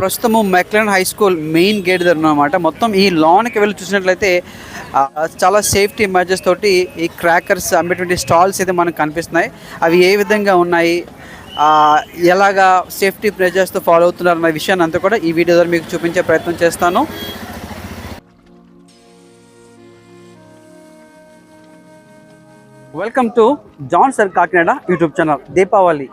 ప్రస్తుతము McLaurin high school main gate దగ్గర అనమాట మొత్తం ఈ లాన్కి వెళ్ళి చూసినట్లయితే చాలా సేఫ్టీ మెజర్స్ తోటి ఈ క్రాకర్స్ అమ్మేటువంటి స్టాల్స్ అయితే మనకు కనిపిస్తున్నాయి. అవి ఏ విధంగా ఉన్నాయి? ఎలాగా సేఫ్టీ మెజర్స్తో ఫాలో అవుతున్నారు అన్న విషయాన్ని అంతా కూడా ఈ వీడియో ద్వారా మీకు చూపించే ప్రయత్నం చేస్తాను. Welcome to John sir Kakinada YouTube channel Deepavali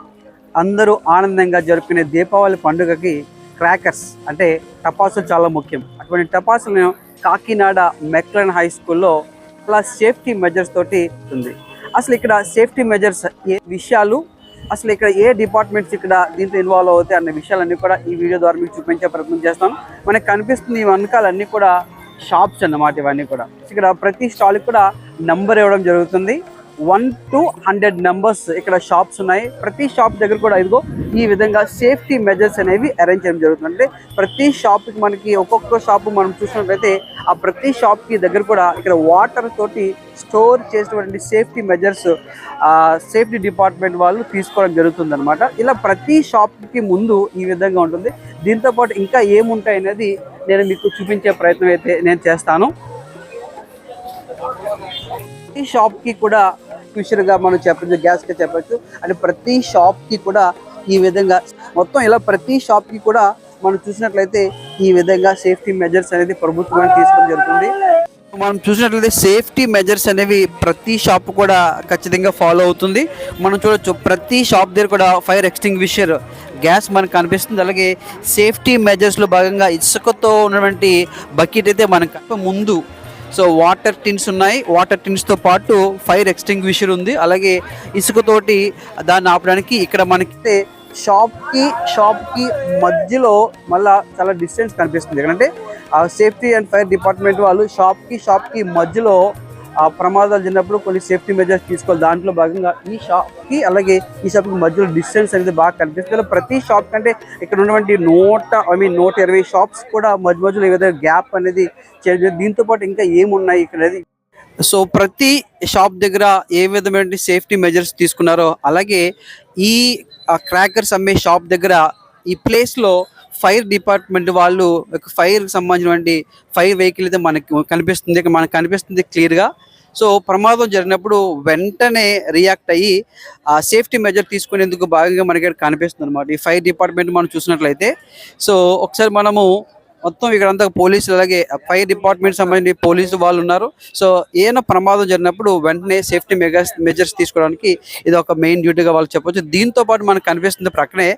అందరూ ఆనందంగా జరుపుకునే దీపావళి పండుగకి క్రాకర్స్ అంటే టపాసులు చాలా ముఖ్యం. అటువంటి టపాసులను కాకినాడ మెక్లన్ హై స్కూల్లో ప్లస్ సేఫ్టీ మెజర్స్ తోటి ఉంది అసలు ఇక్కడ సేఫ్టీ మెజర్స్ ఏ విషయాలు? అసలు ఇక్కడ ఏ డిపార్ట్మెంట్స్ ఇక్కడ దీంట్లో ఇన్వాల్వ్ అవుతాయి అన్న విషయాలన్నీ కూడా ఈ వీడియో ద్వారా మీకు చూపించే ప్రయత్నం చేస్తాను. మనకు కనిపిస్తుంది ఈ వెనకాలన్నీ కూడా షాప్స్ అన్నమాట ఇవన్నీ కూడా. ఇక్కడ ప్రతి స్టాల్కి కూడా నంబర్ ఇవ్వడం జరుగుతుంది. వన్ టు హండ్రెడ్ నెంబర్స్ ఇక్కడ షాప్స్ ఉన్నాయి. ప్రతి షాప్ దగ్గర కూడా ఇదిగో ఈ విధంగా సేఫ్టీ మెజర్స్ అనేవి అరేంజ్ చేయడం జరుగుతుంది. అంటే ప్రతి షాప్కి మనకి ఒక్కొక్క షాప్ మనం చూసినట్లయితే ఆ ప్రతి షాప్కి దగ్గర కూడా ఇక్కడ వాటర్ తోటి స్టోర్ చేసినటువంటి సేఫ్టీ మెజర్స్ సేఫ్టీ డిపార్ట్మెంట్ వాళ్ళు తీసుకోవడం జరుగుతుందనమాట ఇలా ప్రతి షాప్కి ముందు ఈ విధంగా ఉంటుంది. దీంతో పాటు ఇంకా ఏముంటాయి అనేది నేను మీకు చూపించే ప్రయత్నం అయితే నేను చేస్తాను. ప్రతి షాప్కి కూడా స్పెషల్గా మనం చెప్పచ్చు గ్యాస్గా చెప్పచ్చు అంటే ప్రతి షాప్కి కూడా ఈ విధంగా మొత్తం ఇలా ప్రతి షాప్కి కూడా మనం చూసినట్లయితే ఈ విధంగా సేఫ్టీ మెజర్స్ అనేది ప్రభుత్వం తీసుకోవడం జరుగుతుంది. మనం చూసినట్లయితే సేఫ్టీ మెజర్స్ అనేవి ప్రతి షాప్ కూడా ఖచ్చితంగా ఫాలో అవుతుంది. మనం చూడొచ్చు ప్రతి షాప్ దగ్గర కూడా ఫైర్ ఎక్స్టింగ్విషర్ గ్యాస్ మనకు కనిపిస్తుంది. అలాగే సేఫ్టీ మెజర్స్లో భాగంగా ఇసుకతో ఉన్నటువంటి బకెట్ అయితే మనకు ముందు సో వాటర్ టిన్స్ ఉన్నాయి. వాటర్ టిన్స్తో పాటు ఫైర్ ఎక్స్టింగ్విషర్ ఉంది. అలాగే ఇసుకతోటి దాన్ని ఆపడానికి ఇక్కడ మనకి షాప్కి షాప్కి మధ్యలో మళ్ళా చాలా డిస్టెన్స్ కనిపిస్తుంది. ఎందుకంటే ఆ సేఫ్టీ అండ్ ఫైర్ డిపార్ట్మెంట్ వాళ్ళు షాప్కి షాప్కి మధ్యలో ఆ ప్రమాదాలు జరిగినప్పుడు కొన్ని సేఫ్టీ మెజర్స్ తీసుకోవాలి. దాంట్లో భాగంగా ఈ షాప్కి అలాగే ఈ షాప్కి మధ్యలో డిస్టెన్స్ అనేది బాగా కనిపిస్తుంది. ప్రతి షాప్ కంటే ఇక్కడ ఉన్నటువంటి నూట ఐ మీన్ నూట ఇరవై షాప్స్ కూడా మధ్య మధ్యలో ఈ విధంగా గ్యాప్ అనేది చేయడం దీంతో పాటు ఇంకా ఏమున్నాయి ఇక్కడ అనేది. సో ప్రతి షాప్ దగ్గర ఏ విధమైన సేఫ్టీ మెజర్స్ తీసుకున్నారో అలాగే ఈ క్రాకర్స్ అమ్మే షాప్ దగ్గర ఈ ప్లేస్లో ఫైర్ డిపార్ట్మెంట్ వాళ్ళు ఫైర్ సంబంధించినటువంటి ఫైర్ వెహికల్ అయితే మనకి కనిపిస్తుంది. మనకు కనిపిస్తుంది క్లియర్గా. సో ప్రమాదం జరిగినప్పుడు వెంటనే రియాక్ట్ అయ్యి ఆ సేఫ్టీ మెజర్ తీసుకునేందుకు భాగంగా మనకి ఇక్కడ కనిపిస్తుంది అనమాట ఈ ఫైర్ డిపార్ట్మెంట్ మనం చూసినట్లయితే. సో ఒకసారి మనము మొత్తం ఇక్కడ అంతా పోలీసులు అలాగే ఫైర్ డిపార్ట్మెంట్ సంబంధించి పోలీసు వాళ్ళు ఉన్నారు. సో ఏమైనా ప్రమాదం జరిగినప్పుడు వెంటనే సేఫ్టీ మెజర్స్ మెజర్స్ తీసుకోవడానికి ఇది ఒక మెయిన్ డ్యూటీగా వాళ్ళు చెప్పొచ్చు. దీంతో పాటు మనకు కనిపిస్తుంది ప్రక్కనే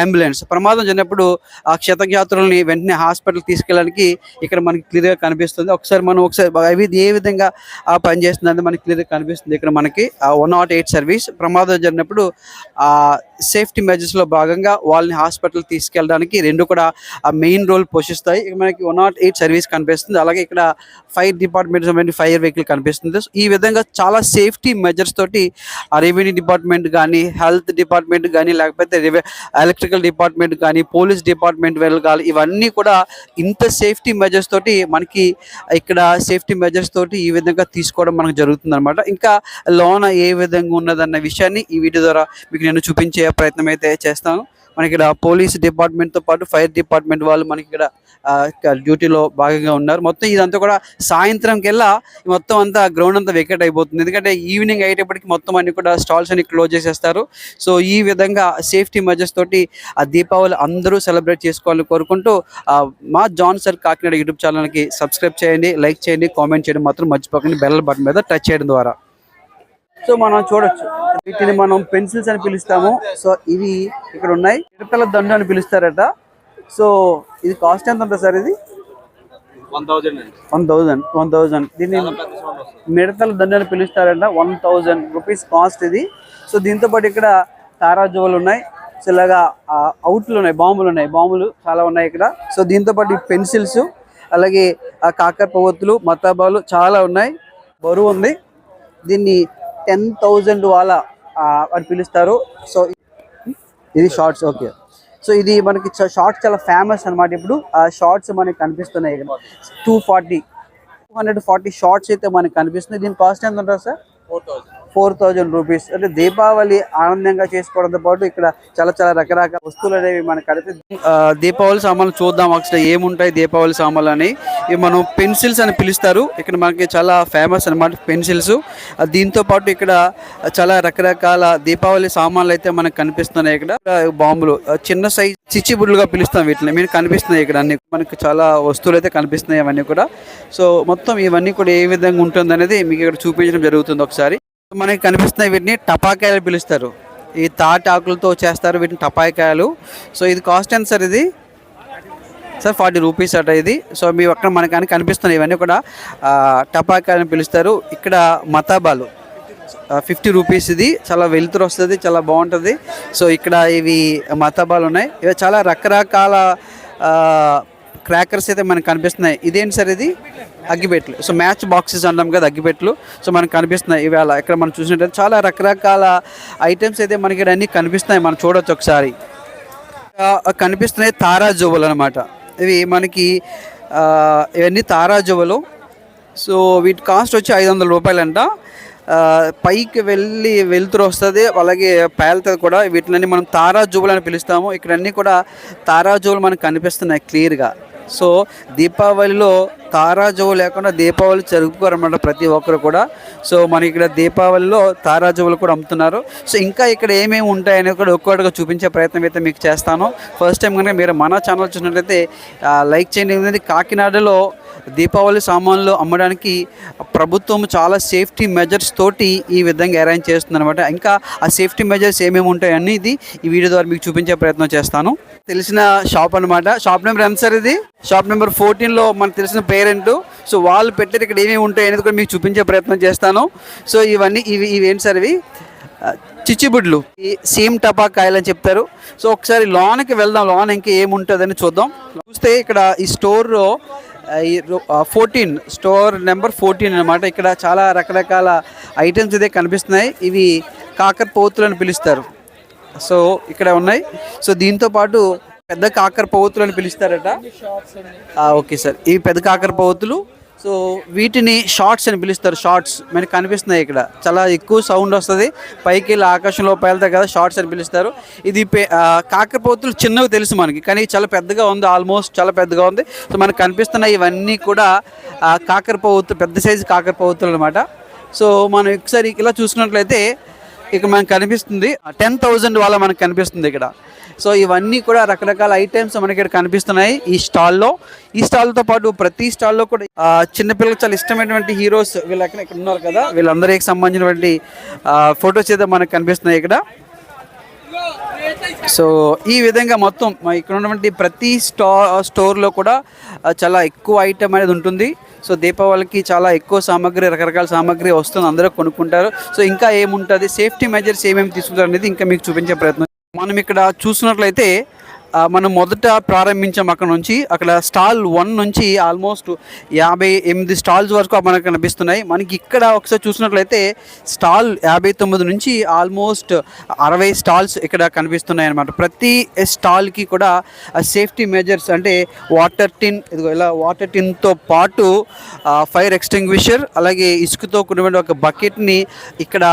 అంబులెన్స్. ప్రమాదం జరిగినప్పుడు ఆ క్షతగాత్రుల్ని వెంటనే హాస్పిటల్ తీసుకెళ్ళడానికి ఇక్కడ మనకి క్లియర్గా కనిపిస్తుంది. ఒకసారి మనం ఒకసారి అవి ఏ విధంగా ఆ పనిచేస్తుంది అంటే మనకి క్లియర్గా కనిపిస్తుంది. ఇక్కడ మనకి వన్ నాట్ ఎయిట్ సర్వీస్ ప్రమాదం జరిగినప్పుడు సేఫ్టీ మెజర్స్లో భాగంగా వాళ్ళని హాస్పిటల్ తీసుకెళ్ళడానికి రెండు కూడా ఆ మెయిన్ రోల్ పోషిస్తాయి. మనకి వన్ నాట్ ఎయిట్ సర్వీస్ కనిపిస్తుంది. అలాగే ఇక్కడ ఫైర్ డిపార్ట్మెంట్ సంబంధించి ఫైర్ వెహికల్ కనిపిస్తుంది. ఈ విధంగా చాలా సేఫ్టీ మెజర్స్ తోటి ఆ రెవెన్యూ డిపార్ట్మెంట్ కానీ హెల్త్ డిపార్ట్మెంట్ కానీ లేకపోతే ఎలక్ట్రికల్ డిపార్ట్మెంట్ కానీ పోలీస్ డిపార్ట్మెంట్ వెళ్ళగాలి ఇవన్నీ కూడా ఇంత సేఫ్టీ మెజర్స్ తోటి మనకి ఇక్కడ సేఫ్టీ మెజర్స్ తోటి ఈ విధంగా తీసుకోవడం మనకు జరుగుతుంది అనమాట ఇంకా లోన ఏ విధంగా ఉన్నదన్న విషయాన్ని ఈ వీడియో ద్వారా మీకు నేను చూపించే ప్రయత్నం అయితే చేస్తాను. మనకి ఇక్కడ పోలీస్ డిపార్ట్మెంట్తో పాటు ఫైర్ డిపార్ట్మెంట్ వాళ్ళు మనకి ఇక్కడ డ్యూటీలో భాగంగా ఉన్నారు. మొత్తం ఇదంతా కూడా సాయంత్రం కెల్లా మొత్తం అంతా గ్రౌండ్ అంతా వెకెట్ అయిపోతుంది. ఎందుకంటే ఈవినింగ్ అయ్యేటప్పటికి మొత్తం అన్ని కూడా స్టాల్స్ అన్ని క్లోజ్ చేసేస్తారు. సో ఈ విధంగా సేఫ్టీ మెజర్స్ తోటి ఆ దీపావళి అందరూ సెలబ్రేట్ చేసుకోవాలని కోరుకుంటూ మా జాన్ సార్ కాకినాడ యూట్యూబ్ ఛానల్కి సబ్స్క్రైబ్ చేయండి లైక్ చేయండి కామెంట్ చేయడం మాత్రం మర్చిపోకండి. బెల్ బటన్ మీద టచ్ చేయడం ద్వారా. సో మనం చూడొచ్చు. వీటిని మనం పెన్సిల్స్ అని పిలుస్తాము. సో ఇవి ఇక్కడ ఉన్నాయి. మిడతల దండు అని పిలుస్తారట. సో ఇది కాస్ట్ ఎంత ఉంటుంది సార్ ఇది? వన్ థౌజండ్ వన్ థౌజండ్ దీన్ని మిడతల దండు అని పిలుస్తారంట. వన్ థౌజండ్ రూపీస్ కాస్ట్ ఇది. సో దీంతో పాటు ఇక్కడ తారాజువలు ఉన్నాయి. సో ఇలాగా అవుట్లు ఉన్నాయి బాంబులు ఉన్నాయి. బాంబులు చాలా ఉన్నాయి ఇక్కడ. సో దీంతో పాటు పెన్సిల్స్ అలాగే ఆ కాకర పవ్వొత్తులు మతాబాలు చాలా ఉన్నాయి. బరువు ఉంది. దీన్ని టెన్ థౌజండ్ వాళ్ళ ఆ, అని పిలుస్తారు. సో ఇది షార్ట్స్ ఓకే. సో ఇది మనకి షార్ట్స్ చాలా ఫేమస్ అన్నమాట ఇప్పుడు. ఆ షార్ట్స్ మనకి కనిపిస్తున్నాయి ఇక్కడ. Two forty two hundred forty shorts అయితే మనకి కనిపిస్తుంది దీని కాస్ట్ ఎంత ఉంటుంది sir? Four thousand four thousand rupees. అంటే దీపావళి ఆనందంగా చేసుకోవడంతో పాటు ఇక్కడ చాలా చాలా రకరకాల వస్తువులు అనేవి మనకు కనిపిస్తుంది దీపావళి సామాన్లు చూద్దాం అసలు ఏముంటాయి దీపావళి సామాన్లు అని ఇవి మనం పెన్సిల్స్ అని పిలుస్తారు. ఇక్కడ మనకి చాలా ఫేమస్ అనమాట పెన్సిల్స్. దీంతో పాటు ఇక్కడ చాలా రకరకాల దీపావళి సామాన్లు అయితే మనకు కనిపిస్తున్నాయి ఇక్కడ. బాంబులు. చిన్న సైజ్ చిచ్చిబుడ్లుగా పిలుస్తాం వీటిని. మీరు కనిపిస్తున్నాయి ఇక్కడ అన్ని. మనకి చాలా వస్తువులు అయితే కనిపిస్తున్నాయి అవన్నీ కూడా. సో మొత్తం ఇవన్నీ కూడా ఏ విధంగా ఉంటుంది అనేది మీకు ఇక్కడ చూపించడం జరుగుతుంది ఒకసారి. మనకి కనిపిస్తున్నాయి వీటిని టపాకాయలు పిలుస్తారు. ఈ తాటి ఆకులతో చేస్తారు వీటిని టపాకాయలు. సో ఇది కాస్ట్ ఎంత సార్ ఇది? సార్ ఫార్టీ రూపీస్ అట ఇది. సో మీ అక్కడ మనకి అని కనిపిస్తున్నాయి. ఇవన్నీ కూడా ఆ, టపాకాయలు పిలుస్తారు. ఇక్కడ మతాబాలు. ఫిఫ్టీ రూపీస్ ఇది. చాలా వెలుతురు వస్తుంది చాలా బాగుంటుంది. సో ఇక్కడ ఇవి మతాబాలు ఉన్నాయి. ఇవి చాలా రకరకాల క్రాకర్స్ అయితే మనకు కనిపిస్తున్నాయి. ఇదేంటి సార్ ఇది? అగ్గిపెట్లు సో మ్యాచ్ బాక్సెస్ అన్నాం కదా అగ్గిపెట్లు సో మనకు కనిపిస్తున్నాయి. ఇవాళ ఇక్కడ మనం చూసినట్టు చాలా రకరకాల ఐటమ్స్ అయితే మనకి ఇక్కడ అన్నీ కనిపిస్తున్నాయి. మనం చూడొచ్చు ఒకసారి. కనిపిస్తున్నాయి తారా అనమాట ఇవి మనకి ఇవన్నీ తారా సో వీటి కాస్ట్ వచ్చి ఐదు వందల రూపాయలంట. పైకి వెళ్ళి వెళ్తురు వస్తుంది అలాగే పేలుతుంది కూడా. వీటిని మనం తారాజువులు అని పిలుస్తాము. ఇక్కడన్నీ కూడా తారాజువులు మనకు కనిపిస్తున్నాయి క్లియర్గా. సో దీపావళిలో తారాజువు లేకుండా దీపావళి జరుపుకోరన్నమాట ప్రతి ఒక్కరు కూడా. సో మన ఇక్కడ దీపావళిలో తారాజువులు కూడా అమ్ముతున్నారు. సో ఇంకా ఇక్కడ ఏమేమి ఉంటాయని కూడా ఒక్కొక్కటిగా చూపించే ప్రయత్నం అయితే మీకు చేస్తాను. ఫస్ట్ టైం కనుక మీరు మన ఛానల్ చూసినట్లయితే లైక్ చేయండి. ఏంటంటే కాకినాడలో దీపావళి సామాన్లు అమ్మడానికి ప్రభుత్వం చాలా సేఫ్టీ మెజర్స్ తోటి ఈ విధంగా అరేంజ్ చేస్తుంది అనమాట ఇంకా ఆ సేఫ్టీ మెజర్స్ ఏమేమి ఉంటాయి అనేది ఈ వీడియో ద్వారా మీకు చూపించే ప్రయత్నం చేస్తాను. తెలిసిన షాప్ అనమాట షాప్ నెంబర్ ఎంత సార్ ఇది? షాప్ నెంబర్ ఫోర్టీన్లో మనకు తెలిసిన పేరెంట్. సో వాళ్ళు పెట్టారు ఇక్కడ ఏమేమి ఉంటాయి అనేది కూడా మీకు చూపించే ప్రయత్నం చేస్తాను. సో ఇవన్నీ ఇవి ఇవి ఏంటి సార్ ఇవి? చిచ్చిబుడ్లు చిచ్చుబుడ్లు. ఈ సీమ్ అని చెప్తారు. సో ఒకసారి లోన్కి వెళ్దాం. లోన్ ఇంకా ఏముంటుందని చూద్దాం. చూస్తే ఇక్కడ ఈ స్టోర్లో ఫోర్టీన్ స్టోర్ నెంబర్ ఫోర్టీన్ అనమాట ఇక్కడ చాలా రకరకాల ఐటమ్స్ అయితే కనిపిస్తున్నాయి. ఇవి కాకర పోతులు అని పిలుస్తారు. సో ఇక్కడ ఉన్నాయి. సో దీంతో పాటు పెద్ద కాకర పోతులు అని పిలుస్తారట. Okay sir. ఈ పెద్ద కాకర పోతులు సో వీటిని షార్ట్స్ అని పిలుస్తారు షార్ట్స్. మనకి కనిపిస్తున్నాయి ఇక్కడ. చాలా ఎక్కువ సౌండ్ వస్తుంది. పైకి వెళ్ళి ఆకాశంలో పేలుతాయి కదా షార్ట్స్ అని పిలుస్తారు. ఇది కాకరపోతులు చిన్నవి తెలుసు మనకి కానీ చాలా పెద్దగా ఉంది ఆల్మోస్ట్ చాలా పెద్దగా ఉంది. సో మనకు కనిపిస్తున్న ఇవన్నీ కూడా ఆ, కాకరపోతు పెద్ద సైజు కాకరపోతులు అనమాట సో మనం ఒకసారి ఇలా చూసుకున్నట్లయితే ఇక్కడ మనకు కనిపిస్తుంది. టెన్ థౌజండ్ వాళ్ళ మనకు కనిపిస్తుంది ఇక్కడ. సో ఇవన్నీ కూడా రకరకాల ఐటమ్స్ మనకి ఇక్కడ కనిపిస్తున్నాయి ఈ స్టాల్లో ఈ స్టాల్తో పాటు ప్రతి స్టాల్లో కూడా చిన్నపిల్లలకు చాలా ఇష్టమైనటువంటి హీరోస్ వీళ్ళు ఇక్కడ ఉన్నారు కదా. వీళ్ళందరికి సంబంధించినటువంటి ఫొటోస్ అయితే మనకు కనిపిస్తున్నాయి ఇక్కడ. సో ఈ విధంగా మొత్తం ఇక్కడ ఉన్నటువంటి ప్రతి స్టా స్టోర్లో కూడా చాలా ఎక్కువ ఐటమ్ అనేది ఉంటుంది. సో దీపావళికి చాలా ఎక్కువ సామాగ్రి రకరకాల సామాగ్రి వస్తుంది అందరూ కొనుక్కుంటారు. సో ఇంకా ఏముంటుంది? సేఫ్టీ మెజర్స్ ఏమేమి తీసుకుంటారు అనేది ఇంకా మీకు చూపించే ప్రయత్నం మనం ఇక్కడ చూసినట్లయితే మనం మొదట ప్రారంభించాం అక్కడ నుంచి. అక్కడ స్టాల్ వన్ నుంచి ఆల్మోస్ట్ యాభై ఎనిమిది స్టాల్స్ వరకు మనకు కనిపిస్తున్నాయి. మనకి ఇక్కడ ఒకసారి చూసినట్లయితే స్టాల్ యాభై తొమ్మిది నుంచి ఆల్మోస్ట్ అరవై స్టాల్స్ ఇక్కడ కనిపిస్తున్నాయి అనమాట ప్రతి స్టాల్కి కూడా సేఫ్టీ మెజర్స్ అంటే వాటర్ టిన్ ఇదిగో ఇలా వాటర్ టిన్తో పాటు ఫైర్ ఎక్స్టింగ్విషర్ అలాగే ఇసుకతో కూడిన ఒక బకెట్ని ఇక్కడ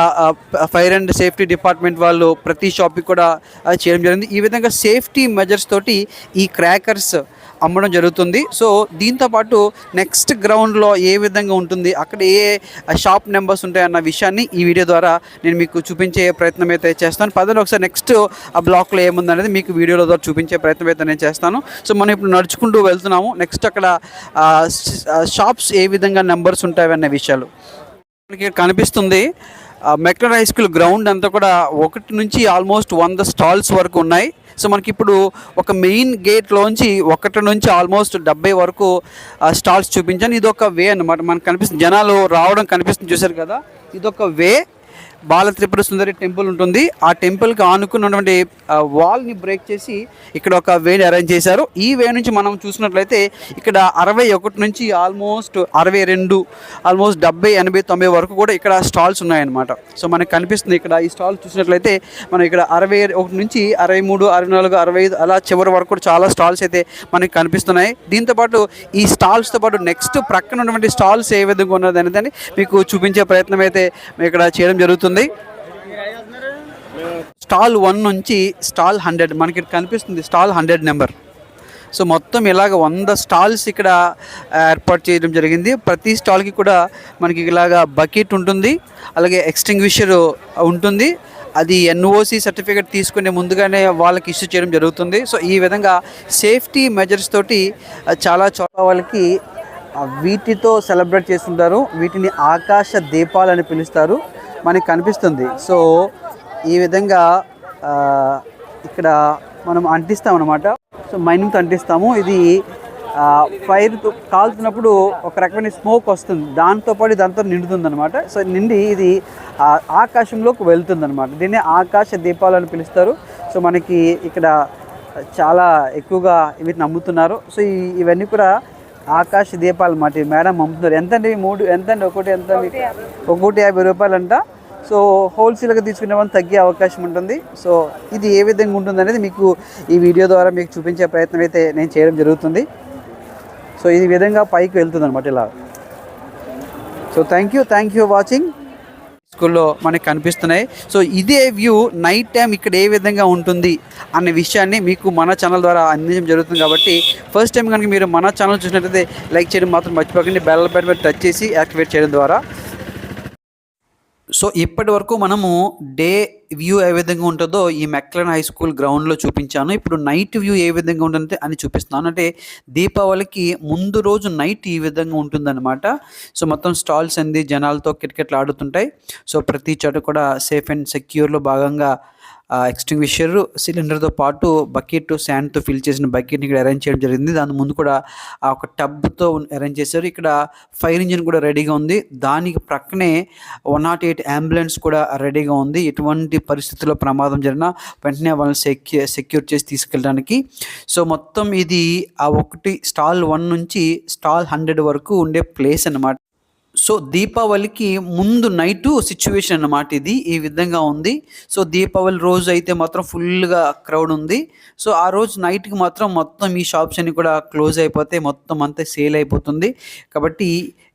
ఫైర్ అండ్ సేఫ్టీ డిపార్ట్మెంట్ వాళ్ళు ప్రతి షాప్కి కూడా చేయడం జరిగింది. ఈ విధంగా సేఫ్టీ మెజర్స్ తోటి ఈ క్రాకర్స్ అమ్మడం జరుగుతుంది. సో దీంతో పాటు నెక్స్ట్ గ్రౌండ్లో ఏ విధంగా ఉంటుంది అక్కడ ఏ షాప్ నెంబర్స్ ఉంటాయన్న విషయాన్ని ఈ వీడియో ద్వారా నేను మీకు చూపించే ప్రయత్నం అయితే చేస్తాను. పదండి ఒకసారి నెక్స్ట్ ఆ బ్లాక్లో ఏముందనేది మీకు వీడియోలో ద్వారా చూపించే ప్రయత్నం అయితే నేను చేస్తాను. సో మనం ఇప్పుడు నడుచుకుంటూ వెళ్తున్నాము. నెక్స్ట్ అక్కడ షాప్స్ ఏ విధంగా నెంబర్స్ ఉంటాయి అన్న విషయాలు మనకి కనిపిస్తుంది. మెక్లర్ హై స్కూల్ గ్రౌండ్ అంతా కూడా ఒకటి నుంచి ఆల్మోస్ట్ వంద స్టాల్స్ వరకు ఉన్నాయి. సో మనకి ఇప్పుడు ఒక మెయిన్ గేట్లోంచి ఒకటి నుంచి ఆల్మోస్ట్ డెబ్బై వరకు స్టాల్స్ చూపించాను. ఇది ఒక వే అన్నమాట. మనకు కనిపిస్తుంది. జనాలు రావడం కనిపిస్తుంది. చూశారు కదా? ఇదొక వే. బాల త్రిపుర సుందరి టెంపుల్ ఉంటుంది. ఆ టెంపుల్కి ఆనుకున్నటువంటి వాల్ని బ్రేక్ చేసి ఇక్కడ ఒక వేని అరేంజ్ చేశారు. ఈ వే నుంచి మనం చూసినట్లయితే ఇక్కడ అరవై ఒకటి నుంచి ఆల్మోస్ట్ అరవై రెండు ఆల్మోస్ట్ డెబ్బై ఎనభై తొంభై వరకు కూడా ఇక్కడ స్టాల్స్ ఉన్నాయన్నమాట. సో మనకు కనిపిస్తుంది ఇక్కడ ఈ స్టాల్ చూసినట్లయితే మనం ఇక్కడ అరవై ఒకటి నుంచి అరవై మూడు అరవై నాలుగు అరవై ఐదు అలా చివరి వరకు కూడా చాలా స్టాల్స్ అయితే మనకి కనిపిస్తున్నాయి. దీంతోపాటు ఈ స్టాల్స్తో పాటు నెక్స్ట్ ప్రక్కన ఉన్నటువంటి స్టాల్స్ ఏ విధంగా ఉన్నది అనేది మీకు చూపించే ప్రయత్నం అయితే మేము ఇక్కడ చేయడం జరుగుతుంది. జరుగుతుంది స్టాల్ వన్ నుంచి స్టాల్ హండ్రెడ్ మనకి కనిపిస్తుంది స్టాల్ హండ్రెడ్ నెంబర్. సో మొత్తం ఇలాగ వంద స్టాల్స్ ఇక్కడ ఏర్పాటు చేయడం జరిగింది. ప్రతి స్టాల్కి కూడా మనకి ఇలాగ బకెట్ ఉంటుంది. అలాగే ఎక్స్టింగ్విషర్ ఉంటుంది. అది ఎన్ఓసి సర్టిఫికేట్ తీసుకునే ముందుగానే వాళ్ళకి ఇష్యూ చేయడం జరుగుతుంది. సో ఈ విధంగా సేఫ్టీ మెజర్స్ తోటి చాలా చోట్ల వాళ్ళకి వీటితో సెలబ్రేట్ చేస్తుంటారు. వీటిని ఆకాశ దీపాలు అని పిలుస్తారు. మనకి కనిపిస్తుంది. సో ఈ విధంగా ఇక్కడ మనం అంటిస్తామన్నమాట. సో మైనింగ్తో అంటిస్తాము. ఇది ఫైర్ కాల్చినప్పుడు ఒక రకమైన స్మోక్ వస్తుంది. దాంతో పాటు సో నిండి ఇది ఆ, ఆకాశంలోకి వెళ్తుందనమాట దీన్ని ఆకాశ దీపాలు అని పిలుస్తారు. సో మనకి ఇక్కడ చాలా ఎక్కువగా వీటిని నమ్ముతున్నారు సో ఇవన్నీ కూడా ఆకాశ దీపాలు ఈ మేడం అమ్ముతున్నారు ఎంత అండి మూడు ఎంత అండి ఒకటి ఎంత ఒకటి యాభై రూపాయలు. అంట సో హోల్సేల్గా తీసుకునే వాళ్ళు తగ్గే అవకాశం ఉంటుంది. సో ఇది ఏ విధంగా ఉంటుంది అనేది మీకు ఈ వీడియో ద్వారా మీకు చూపించే ప్రయత్నం అయితే నేను చేయడం జరుగుతుంది. సో ఈ విధంగా పైకి వెళ్తుంది అనమాట ఇలా. So thank you thank you watching స్కూల్లో మనకి కనిపిస్తున్నాయి. సో ఇదే వ్యూ నైట్ టైం ఇక్కడ ఏ విధంగా ఉంటుంది అనే విషయాన్ని మీకు మన ఛానల్ ద్వారా అందించడం జరుగుతుంది కాబట్టి ఫస్ట్ టైం కనుక మీరు మన ఛానల్ చూసినట్లయితే లైక్ చేయడం మాత్రం మర్చిపోకండి. బెల్ బెడ్ మీద టచ్ చేసి యాక్టివేట్ చేయడం ద్వారా సో ఇప్పటి వరకు మనము డే వ్యూ ఏ విధంగా ఉంటుందో ఈ మెక్లన్ హై స్కూల్ గ్రౌండ్లో చూపించాను. ఇప్పుడు నైట్ వ్యూ ఏ విధంగా ఉంటుంది అని చూపిస్తున్నాను. అంటే దీపావళికి ముందు రోజు నైట్ ఈ విధంగా ఉంటుందన్నమాట. సో మొత్తం స్టాల్స్ అంది జనాలతో కిటకెట్లు ఆడుతుంటాయి. సో ప్రతి చోట కూడా సేఫ్ అండ్ సెక్యూర్లో భాగంగా ఎక్స్టింగ్విషర్ సిలిండర్తో పాటు బకెట్ శాండ్తో ఫిల్ చేసిన బకెట్ని ఇక్కడ అరేంజ్ చేయడం జరిగింది. దాని ముందు కూడా ఆ ఒక టబ్తో అరేంజ్ చేశారు. ఇక్కడ ఫైర్ ఇంజిన్ కూడా రెడీగా ఉంది. దానికి ప్రక్కనే వన్ నాట్ ఎయిట్ అంబులెన్స్ కూడా రెడీగా ఉంది. ఎటువంటి పరిస్థితుల్లో ప్రమాదం జరిగినా వెంటనే వాళ్ళని సెక్యూ సెక్యూర్ చేసి తీసుకెళ్ళడానికి. సో మొత్తం ఇది ఆ ఒకటి స్టాల్ వన్ నుంచి స్టాల్ హండ్రెడ్ వరకు ఉండే ప్లేస్ అన్నమాట. సో దీపావళికి ముందు నైటు సిచ్యువేషన్ అన్నమాట ఇది ఈ విధంగా ఉంది. సో దీపావళి రోజు అయితే మాత్రం ఫుల్గా క్రౌడ్ ఉంది. సో ఆ రోజు నైట్కి మాత్రం మొత్తం ఈ షాప్స్ అన్ని కూడా క్లోజ్ అయిపోతే మొత్తం అంతా సేల్ అయిపోతుంది. కాబట్టి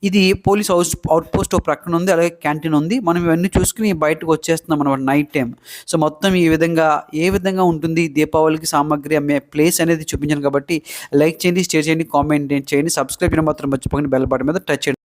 ఇది పోలీస్ హౌస్ అవుట్ పోస్ట్ ప్రక్కన ఉంది అలాగే క్యాంటీన్ ఉంది. మనం ఇవన్నీ చూసుకుని బయటకు వచ్చేస్తున్నాం అనమాట నైట్ టైం సో మొత్తం ఈ విధంగా ఏ విధంగా ఉంటుంది దీపావళికి సామాగ్రి అమ్మే ప్లేస్ అనేది చూపించాను కాబట్టి లైక్ చేయండి షేర్ చేయండి కామెంట్ చేయండి. సబ్స్క్రైబ్ చేయడం మాత్రం మర్చిపోకండి. బెల్ బటన్ మీద టచ్ చేయండి.